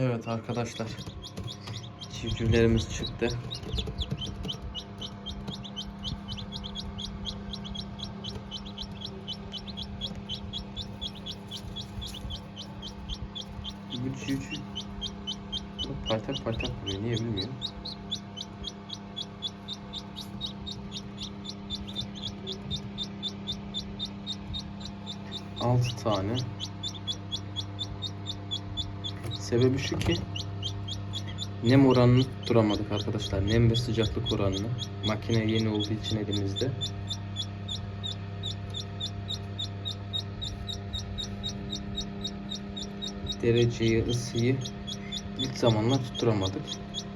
Evet arkadaşlar. Civcivlerimiz çıktı. Bu civciv paytak paytak vuruyor. Niye bilmiyorum. Altı tane. Sebebi şu ki nem oranını tutturamadık arkadaşlar. Nem ve sıcaklık oranını. Makine yeni olduğu için elimizde. Dereceyi, ısıyı ilk zamanlar tutturamadık.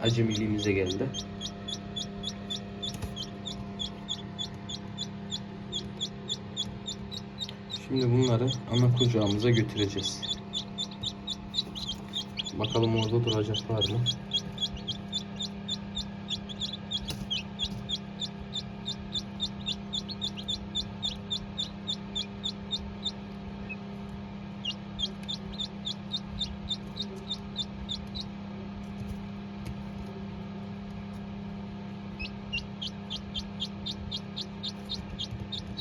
Acemiliğimize geldi. Şimdi bunları ana kucağımıza götüreceğiz. Bakalım orada duracaklar mı?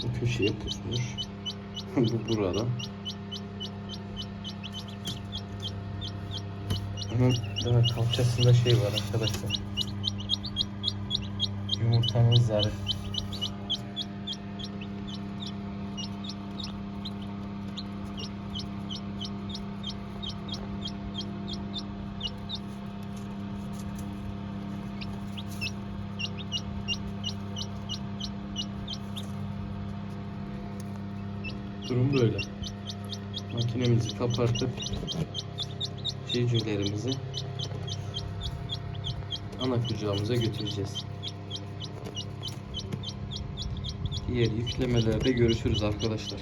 Bu köşeye pusmuş. Bu burada. Onun daha kalçasında şey var arkadaşlar. Yumurtanın zarı. Durum böyle. Makinemizi kapatıp civcivlerimizi ana kucağımıza götüreceğiz. Diğer yüklemelerde görüşürüz arkadaşlar.